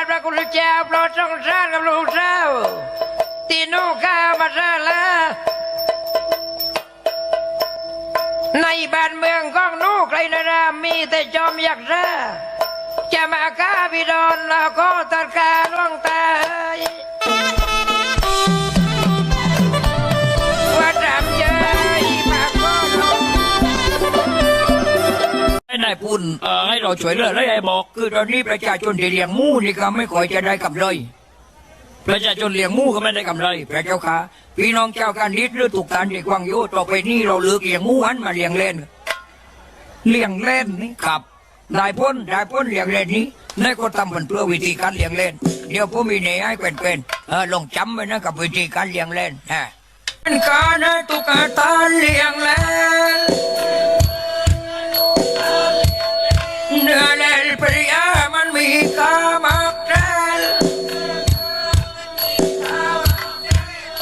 ทพระคุณเจ้าโปรดทรงสรางกับลูกเจ้าตีโนข้ามาซาลาในบ้านเมืองของนูใครนะรามีแต่จอมยักษ์ซาจะมาฆ่าพิดอนแล้วก็ตัดการล่วงตาย ให้นายพูนเอ่อให้เราช่วยเหลือแล้วยายบอกคือตอนนี้ประชาชนที่เลี้ยงหมูนี่ก็ไม่ค่อยจะได้กำไรประชาชนเลี้ยงหมูก็ไม่ได้กำไรพระเจ้าค่ะพี่น้องเจ้าการนิดหรือถูกการที่กวางโยต่อไปนี้เราเลือกเลี้ยงหมูหันมาเลี้ยงเล่น เลี้ยงเล่นนี่ครับได้พ้นได้พ้นเลี้ยงเล่นนี้นายก็ทำมันเพื่อวิธีการเลี้ยงเล่น เดี๋ยวผมมีเนยให้เป็นๆเออลงจำไว้นะกับวิธีการเลี้ยงเล่นฮะเป็นการให้ตุกตาเลี้ยงเล่น เนื้อแน่นปริยามันมีกามากแน่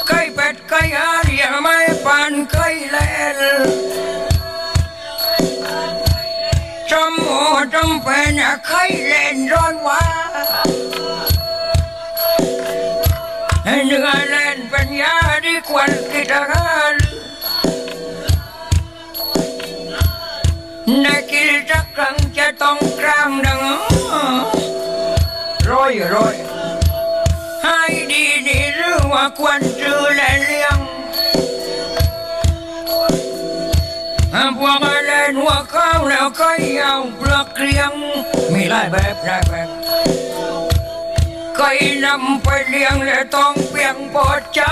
ไก่เป็ดไก่อาเรียไม่ปันไก่แลนจำหัวจำเป็นอะไข่เล่นร้อนว่าให้เนื้อแน่นเป็นยาดีกว่ากิจการ อยร้อย ให้ดีดีหรือว่าควรจือและเลี้ยงหาพวกอะไรหัวเข้าแล้วก็เอาเปลือกเกลียง มีหลายแบบหลายแบบก็นำไปเลี้ยงและต้องเปียงปอดใจ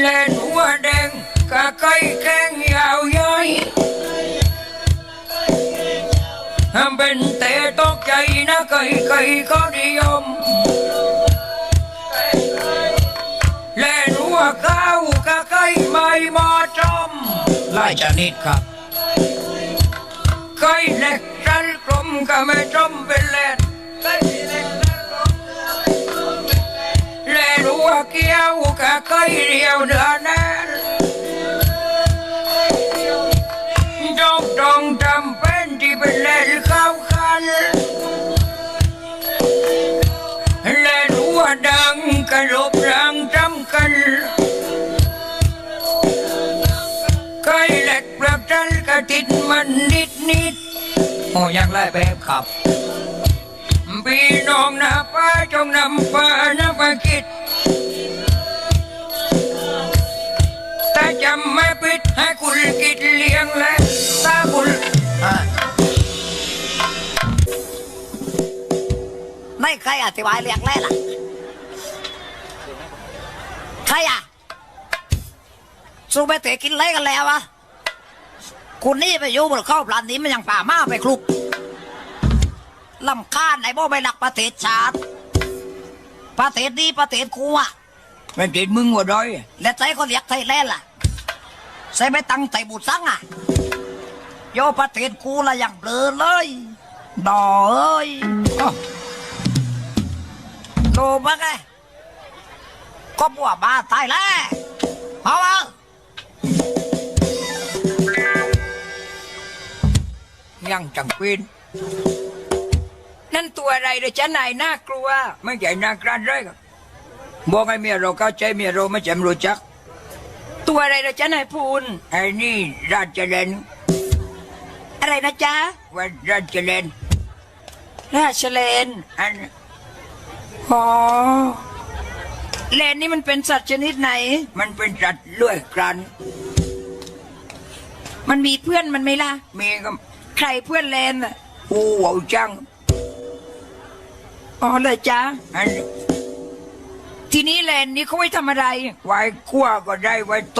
เล่นหัวแดง นะไก่ไก่ก็นิยมเล่นหัวข้าวกะไก่ไม่มาะจมหลายชนิดครับไก่เล็กรันกลมก็ไม่จมเป็นเล่นแลรู้ว่าเกี้ยวกะไก่เดียวเดือน จันกระติดมันนิดนิดโอ้ยังไล่แบบขับพี่น้องนะป้าจงนำป้านะไปคิดถ้าจำไม่ผิดให้คุณกิดเลี้ยงและตาคุณไม่ใครอธิบายเรียกแรกล่ะใครอะสู้ไปเตะกินเละกันแล้ววะ คุณนี่ไปอยู่บนเข้าปลานนี้มันยังป่ามาไปคลุกลำคาญไอ้บ่ไปหลักประเทศชาติ ประเทศนี้ประเทศกูอะไม่ติดมึงว่าด้อย และใจก็เรียกไทยแลนด์ล่ะใส่ไม่ตั้งใจบุตรสังอะโยประเทศกูละอย่างเบลอเลยดอเอ้ยอ้อดูบ้างไงก็บัวบ้าตายแล้ว ยังจังเป็นนั่นตัวอะไรเดี๋ยวจะนายน่ากลัว ไม่ใช่นากรานเลยครับบอกให้เมียเราเข้าใจเมียเราไม่จำรู้จัก ตัวอะไรเดี๋ยวจะนายพูนไอ้นี่ราชเจริญอะไรนะจ๊ะว่าราชเจริญราชเลนอันอ๋อเลนนี่มันเป็นสัตว์ชนิดไหน มันเป็นสัตว์เลื้อยคลานมันมีเพื่อนมันไหมล่ะ มีก็ ใครเพื่อนเลนอะผู้เอาจังอ๋อเลยจ๊ะอันทีนี้เลนนี่เขาไว้ทำอะไร ไว้คั่วก็ได้ไว้ต้ม